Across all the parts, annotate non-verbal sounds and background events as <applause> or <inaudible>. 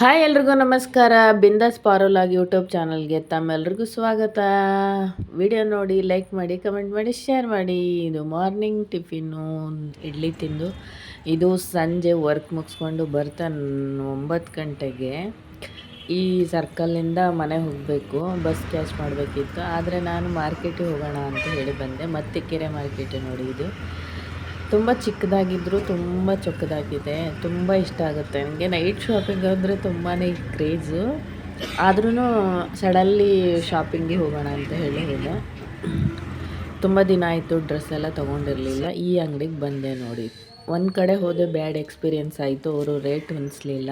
Hi ಎಲ್ರಿಗೂ ನಮಸ್ಕಾರ. ಬಿಂದಾಸ್ ಪಾರೋಲಾಗ್ ಯೂಟ್ಯೂಬ್ ಚಾನಲ್ಗೆ ತಮ್ಮೆಲ್ರಿಗೂ ಸ್ವಾಗತ. ವಿಡಿಯೋ ನೋಡಿ ಲೈಕ್ ಮಾಡಿ ಕಮೆಂಟ್ ಮಾಡಿ ಶೇರ್ ಮಾಡಿ. ಇದು ಮಾರ್ನಿಂಗ್ ಟಿಫಿನ್ನು ಇಡ್ಲಿ ತಿಂದು. ಇದು ಸಂಜೆ ವರ್ಕ್ ಮುಗಿಸ್ಕೊಂಡು ಬರ್ತಾ ಒಂಬತ್ತು ಗಂಟೆಗೆ ಈ ಸರ್ಕಲ್ಲಿಂದ ಮನೆ ಹೋಗಬೇಕು. ಬಸ್ ಕ್ಯಾಚ್ ಮಾಡಬೇಕಿತ್ತು. ಆದರೆ ನಾನು ಮಾರ್ಕೆಟಿಗೆ ಹೋಗೋಣ ಅಂತ ಹೇಳಿ ಬಂದೆ. ಮತ್ತೆ ಕೆರೆ ಮಾರ್ಕೆಟ್ ನೋಡಿ ಇದು. ತುಂಬ ಚಿಕ್ಕದಾಗಿದ್ದರೂ ತುಂಬ ಚೊಕ್ಕದಾಗಿದೆ. ತುಂಬ ಇಷ್ಟ ಆಗುತ್ತೆ ನನಗೆ. ನೈಟ್ ಶಾಪಿಂಗ್ ಅಂದರೆ ತುಂಬಾ ಕ್ರೇಜು. ಆದ್ರೂ ಸಡನ್ಲಿ ಶಾಪಿಂಗಿಗೆ ಹೋಗೋಣ ಅಂತ ಹೇಳಿ ಹೋದೆ ತುಂಬ ದಿನ ಆಯಿತು, ಡ್ರೆಸ್ ಎಲ್ಲ ತೊಗೊಂಡಿರಲಿಲ್ಲ. ಈ ಅಂಗಡಿಗೆ ಬಂದೆ ನೋಡಿ. ಒಂದು ಕಡೆ ಹೋದೆ, ಬ್ಯಾಡ್ ಎಕ್ಸ್ಪೀರಿಯೆನ್ಸ್ ಆಯಿತು. ಅವರು ರೇಟ್ ಹೊಂದಿಸ್ಲಿಲ್ಲ.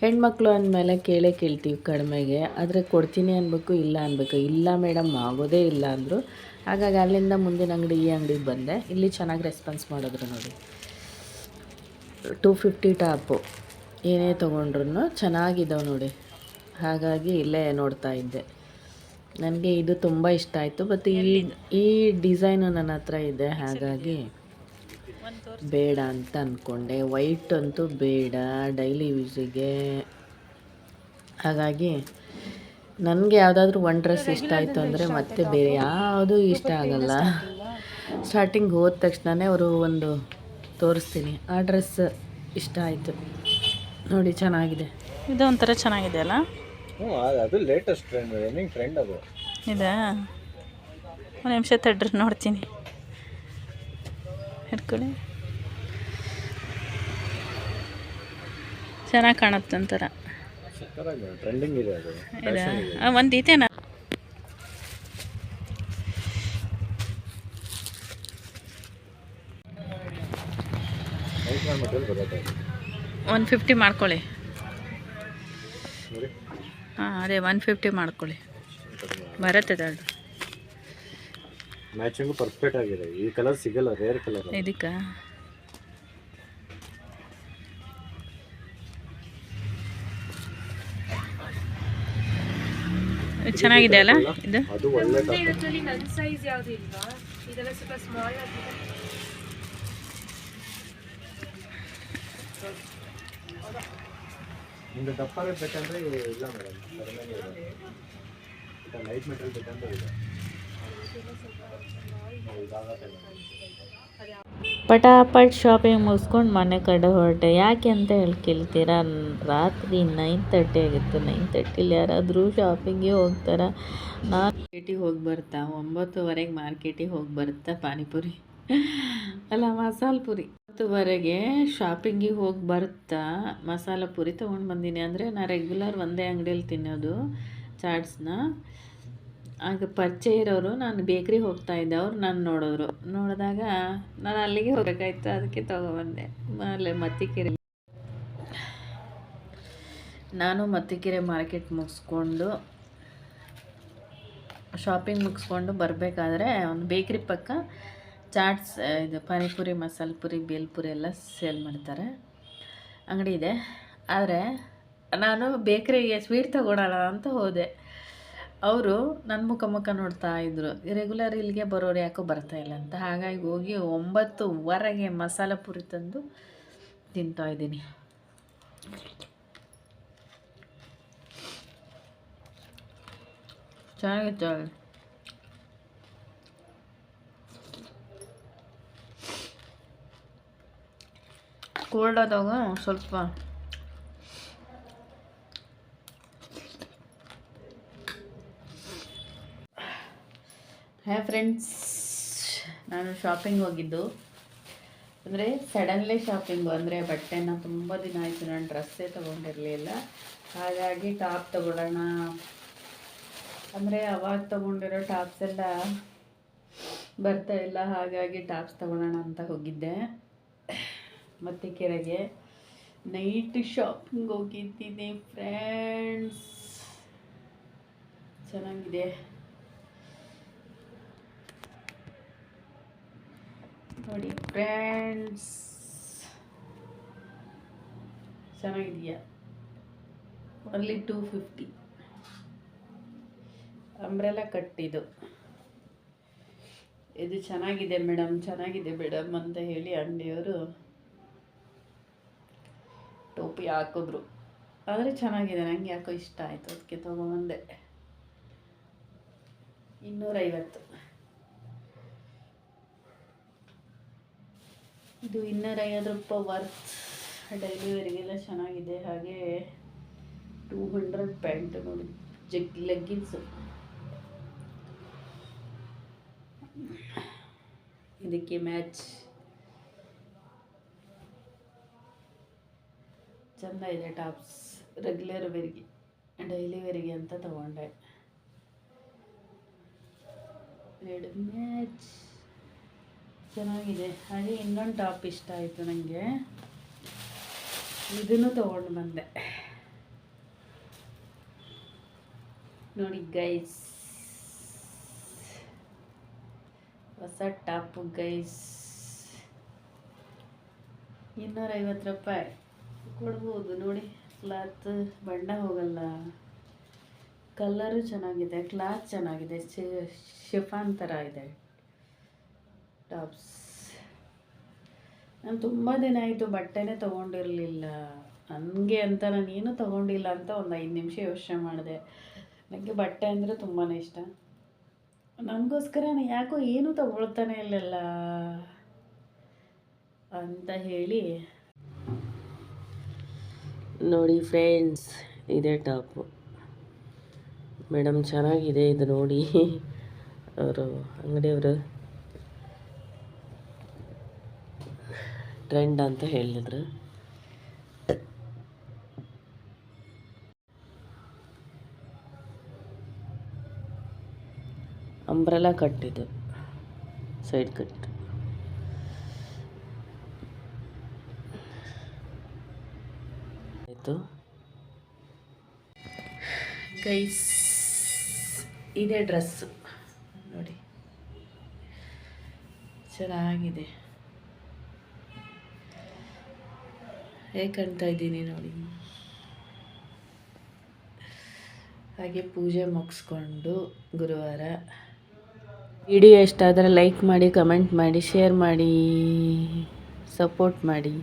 ಹೆಣ್ಮಕ್ಳು ಅಂದಮೇಲೆ ಕೇಳೇ ಕೇಳ್ತೀವಿ ಕಡಿಮೆಗೆ. ಆದರೆ ಕೊಡ್ತೀನಿ ಅನ್ಬೇಕು, ಇಲ್ಲ ಅನ್ಬೇಕು. ಇಲ್ಲ ಮೇಡಮ್, ಆಗೋದೇ ಇಲ್ಲ ಅಂದರು. ಹಾಗಾಗಿ ಅಲ್ಲಿಂದ ಮುಂದಿನ ಅಂಗಡಿ ಈ ಅಂಗಡಿಗೆ ಬಂದೆ. ಇಲ್ಲಿ ಚೆನ್ನಾಗಿ ರೆಸ್ಪಾನ್ಸ್ ಮಾಡಿದ್ರು ನೋಡಿ. Two fifty top. ಏನೇ ತೊಗೊಂಡ್ರು ಚೆನ್ನಾಗಿದ್ದಾವೆ ನೋಡಿ. ಹಾಗಾಗಿ ಇಲ್ಲೇ ನೋಡ್ತಾ ಇದ್ದೆ. ನನಗೆ ಇದು ತುಂಬ ಇಷ್ಟ ಆಯಿತು. ಮತ್ತು ಈ ಈ ಡಿಸೈನು ನನ್ನ ಹತ್ರ ಇದೆ. ಹಾಗಾಗಿ ಬೇಡ ಅಂತ ಅಂದ್ಕೊಂಡೆ ವೈಟ್ ಅಂತೂ ಬೇಡ. ಡೈಲಿ ಯೂಸಿಗೆ ಹಾಗಾಗಿ ನನಗೆ ಯಾವುದಾದ್ರೂ ಒನ್ ಡ್ರೆಸ್ ಇಷ್ಟ ಆಯಿತು ಅಂದರೆ ಮತ್ತೆ ಬೇರೆ ಯಾವುದೂ ಇಷ್ಟ ಆಗಲ್ಲ. ಸ್ಟಾರ್ಟಿಂಗ್ ಹೋದ ತಕ್ಷಣವೇ ಅವರು ಒಂದು ತೋರಿಸ್ತೀನಿ. ಆ ಡ್ರೆಸ್ ಇಷ್ಟ ಆಯಿತು. ನೋಡಿ ಚೆನ್ನಾಗಿದೆ. ಇದು ಒಂಥರ ಚೆನ್ನಾಗಿದೆ ಅಲ್ಲ? ಅದು- ಲೇಟೆಸ್ಟ್ ಟ್ರೆಂಡ್ ರನ್ನಿಂಗ್ ಟ್ರೆಂಡ್ ಅದು. ಇದಾ? ಒಂದು ನಿಮಿಷ ತಡ್ರಿ ನೋಡ್ತೀನಿ. ಹಿಡ್ಕೊಳ್ಳಿ. ಚೆನ್ನಾಗಿ ಕಾಣುತ್ತೆ ಒಂಥರ. ಟ್ರೆಂಡಿಂಗ್ ಇದೆ ಅದು ಒಂದು ಅದು. ಒನ್ ಫಿಫ್ಟಿ ಮಾಡ್ಕೊಳ್ಳಿ. ಹಾಂ ಅದೇ ಒನ್ ಫಿಫ್ಟಿ ಮಾಡ್ಕೊಳ್ಳಿ. ಬರುತ್ತೆ ಅದು. ಮ್ಯಾಚಿಂಗು ಪರ್ಫೆಕ್ಟ್ ಆಗಿದೆ. ಈ ಕಲರ್ ಸಿಗಲ್ಲ ರೇರ್ ಕಲರ್ ಇದಕ್ಕೆ? ಚೆನ್ನಾಗಿದೆ ಅಲ್ಲ ಇದು. ನಿಮ್ಗೆ ದಪ್ಪನೇ ಬೇಕಂದ್ರೆ ಇಲ್ಲ ಮೇಡಮ್ ಈಗ ಲೈಟ್ ಮೆಟೀರಿಯಲ್ ಬೇಕಂದ್ರೆ ಇದೆ. ಇದಾಗತ್ತೆ madam. ಪಟಾಪಟ್ ಶಾಪಿಂಗ್ ಮುಗಿಸ್ಕೊಂಡು ಮನೆ ಕಡೆ ಹೊರಟೆ. ಯಾಕೆ ಅಂತ ಹೇಳಿ ಕೇಳ್ತೀರಾ? ರಾತ್ರಿ ನೈನ್ ತರ್ಟಿ ಆಗಿತ್ತು. ನೈನ್ ತರ್ಟಿಲಿ ಯಾರಾದರೂ ಶಾಪಿಂಗಿಗೆ ಹೋಗ್ತಾರ? ಮಾರ್ಕೆಟಿಗೆ ಹೋಗಿ ಬರ್ತಾ. ಒಂಬತ್ತುವರೆಗೆ ಮಾರ್ಕೆಟಿಗೆ ಹೋಗಿ ಬರ್ತಾ ಪಾನಿಪುರಿ? ಅಲ್ಲ, ಮಸಾಲ ಪುರಿ. ಒಂಬತ್ತುವರೆಗೆ ಶಾಪಿಂಗಿಗೆ ಹೋಗಿ ಬರ್ತಾ ಮಸಾಲ ಪುರಿ ತೊಗೊಂಡು ಬಂದೀನಿ. ಅಂದರೆ ನಾನು ರೆಗ್ಯುಲರ್ ಒಂದೇ ಅಂಗಡಿಯಲ್ಲಿ ತಿನ್ನೋದು, ಚಾಟ್ಸ್ನ. ಆಗ ಪರಿಚಯ ಇರೋರು ನಾನು ಬೇಕ್ರಿಗೆ ಹೋಗ್ತಾ ಇದ್ದೆ, ಅವ್ರು ನಾನು ನೋಡಿದ್ರು ನೋಡಿದಾಗ ನಾನು ಅಲ್ಲಿಗೆ ಹೋಗಬೇಕಾಯ್ತು, ಅದಕ್ಕೆ ತೊಗೊಬಂದೆ ಅಲ್ಲೇ ಮತ್ತಿಕೆರೆ ನಾನು ಮತ್ತಿಕೆರೆ ಮಾರ್ಕೆಟ್ ಮುಗಿಸ್ಕೊಂಡು ಶಾಪಿಂಗ್ ಮುಗಿಸ್ಕೊಂಡು ಬರಬೇಕಾದ್ರೆ ಒಂದು ಬೇಕ್ರಿ ಪಕ್ಕ ಚಾಟ್ಸ್ ಇದು ಪಾನಿಪುರಿ, ಮಸಾಲೆ ಪುರಿ ಬೇಲ್ಪುರಿ ಎಲ್ಲ ಸೇಲ್ ಮಾಡ್ತಾರೆ. ಅಂಗಡಿ ಇದೆ. ಆದರೆ ನಾನು ಬೇಕ್ರಿಗೆ ಸ್ವೀಟ್ ತಗೊಳ್ಳೋಣ ಅಂತ ಹೋದೆ. ಅವರು ನನ್ನ ಮುಖ ಮುಖ ನೋಡ್ತಾ ಇದ್ರು. ರೆಗ್ಯುಲರ್ ಇಲ್ಲಿಗೆ ಬರೋರು ಯಾಕೋ ಬರ್ತಾ ಇಲ್ಲ ಅಂತ. ಹಾಗಾಗಿ ಹೋಗಿ ಒಂಬತ್ತುವರೆಗೆ ಮಸಾಲ ಪುರಿ ತಂದು ತಿಂತಾ ಇದ್ದೀನಿ. ಚೆನ್ನಾಗಿತ್ತು ಕೋಲ್ಡ್ ಆದಾಗ ಸ್ವಲ್ಪ ಹಾಯ್ ಫ್ರೆಂಡ್ಸ್ ನಾನು ಶಾಪಿಂಗ್ ಹೋಗಿದ್ದು. ಅಂದರೆ ಸಡನ್ಲಿ ಶಾಪಿಂಗು ಅಂದರೆ ಬಟ್ಟೆನ ತುಂಬ ದಿನ ಆಯಿತು, ನಾನು ಡ್ರೆಸ್ಸೇ ತೊಗೊಂಡಿರಲಿಲ್ಲ. ಹಾಗಾಗಿ ಟಾಪ್ ತೊಗೊಳ್ಳೋಣ. ಅಂದರೆ ಅವಾಗ ತೊಗೊಂಡಿರೋ ಟಾಪ್ಸ್ ಎಲ್ಲ ಬರ್ತಾ ಇಲ್ಲ, ಹಾಗಾಗಿ ಟಾಪ್ಸ್ ತೊಗೊಳ್ಳೋಣ ಅಂತ ಹೋಗಿದ್ದೆ. ಮತ್ತೆ ಕೆರೆಗೆ. ನೈಟ್ ಶಾಪಿಂಗ್ ಹೋಗಿದ್ದೀನಿ ಫ್ರೆಂಡ್ಸ್ ಚೆನ್ನಾಗಿದೆ. ನೋಡಿ ಫ್ರೆಂಡ್ಸ್. ಚೆನ್ನಾಗಿದೆಯಾ? ಒನ್ಲಿ ಟೂ ಫಿಫ್ಟಿ ಅಂಬ್ರೆಲ್ಲ ಕಟ್ಟಿದ್ದು. ಇದು ಚೆನ್ನಾಗಿದೆ ಮೇಡಮ್ ಚೆನ್ನಾಗಿದೆ ಮೇಡಮ್ ಅಂತ ಹೇಳಿ ಅಂಗಡಿಯವರು ಟೋಪಿ ಹಾಕಿದ್ರು. ಆದರೆ ಚೆನ್ನಾಗಿದೆ, ನಂಗೆ ಯಾಕೋ ಇಷ್ಟ ಆಯಿತು, ಅದಕ್ಕೆ ತೊಗೊಂಬಂದೆ ಇನ್ನೂರೈವತ್ತು. ಇದು ಇನ್ನೂರೈವತ್ತು ರೂಪಾಯಿ ವರ್ತ್ ಡೈಲಿ ವೇರಿಗೆಲ್ಲ ಚೆನ್ನಾಗಿದೆ. ಹಾಗೆ ಟೂ ಹಂಡ್ರೆಡ್ ಪ್ಯಾಂಟ್ ನೋಡಿ ಜಗ್ ಲೆಗ್ಗಿನ್ಸು ಇದಕ್ಕೆ ಮ್ಯಾಚ್ ಚೆಂದ ಇದೆ ಟಾಪ್ಸ್. ರೆಗ್ಯುಲರ್ ವೇರಿಗೆ ಡೈಲಿ ವೇರಿಗೆ ಅಂತ ತಗೊಂಡೆ. ಎರಡು ಮ್ಯಾಚ್ ಚೆನ್ನಾಗಿದೆ. ಹಾಗೆ ಇನ್ನೊಂದು ಟಾಪ್ ಇಷ್ಟ ಆಯಿತು ನನಗೆ ಇದನ್ನು ತೊಗೊಂಡು ಬಂದೆ. ನೋಡಿ ಗೈಸ್ ಹೊಸ ಟಾಪು ಗೈಸ್ ಇನ್ನೂರೈವತ್ತು ರೂಪಾಯಿ. ಕೊಡ್ಬೋದು. ನೋಡಿ, ಕ್ಲಾತ್ ಬಣ್ಣ ಹೋಗಲ್ಲ. ಕಲ್ಲರು ಚೆನ್ನಾಗಿದೆ. ಕ್ಲಾತ್ ಚೆನ್ನಾಗಿದೆ. ಶಿಫಾನ್ ಥರ ಇದೆ. ಟಾಪ್ಸ್ ನಾನು ತುಂಬ ದಿನ ಆಯಿತು ಬಟ್ಟೆನೇ ತೊಗೊಂಡಿರಲಿಲ್ಲ. ನನಗೆ ಅಂತ ನಾನು ಏನೂ ತೊಗೊಂಡಿಲ್ಲ ಅಂತ ಒಂದು ಐದು ನಿಮಿಷ ಯೋಚನೆ ಮಾಡಿದೆ. ನನಗೆ ಬಟ್ಟೆ ಅಂದರೆ ತುಂಬಾ ಇಷ್ಟ. ನನಗೋಸ್ಕರ ನಾನು ಯಾಕೋ ಏನೂ ತೊಗೊಳ್ತಾನೆ ಇಲ್ಲಲ್ಲ? ಅಂತ ಹೇಳಿ. ನೋಡಿ ಫ್ರೆಂಡ್ಸ್ ಇದೇ ಟಾಪು ಮೇಡಮ್ ಚೆನ್ನಾಗಿದೆ ಇದು ನೋಡಿ. <laughs> ಅವರು ಅಂಗಡಿಯವರು. ಟ್ರೆಂಡ್ ಅಂತ ಹೇಳಿದ್ರು. ಅಂಬ್ರೆಲಾ ಕಟ್ಟಿದ್ದು ಸೈಡ್ ಕಟ್ ಆಯಿತು. ಗೈಸ್ ಇದೆ ಡ್ರೆಸ್ಸು ನೋಡಿ. ಚೆನ್ನಾಗಿದೆ. ಹೇಗೆ ಕಾಣ್ತಾ ಇದ್ದೀನಿ ನೋಡಿ. ಹಾಗೆ ಪೂಜೆ ಮುಗಿಸ್ಕೊಂಡು ಗುರುವಾರ ವಿಡಿಯೋ ಇಷ್ಟ ಆದರೆ ಲೈಕ್ ಮಾಡಿ ಕಮೆಂಟ್ ಮಾಡಿ ಶೇರ್ ಮಾಡಿ ಸಪೋರ್ಟ್ ಮಾಡಿ.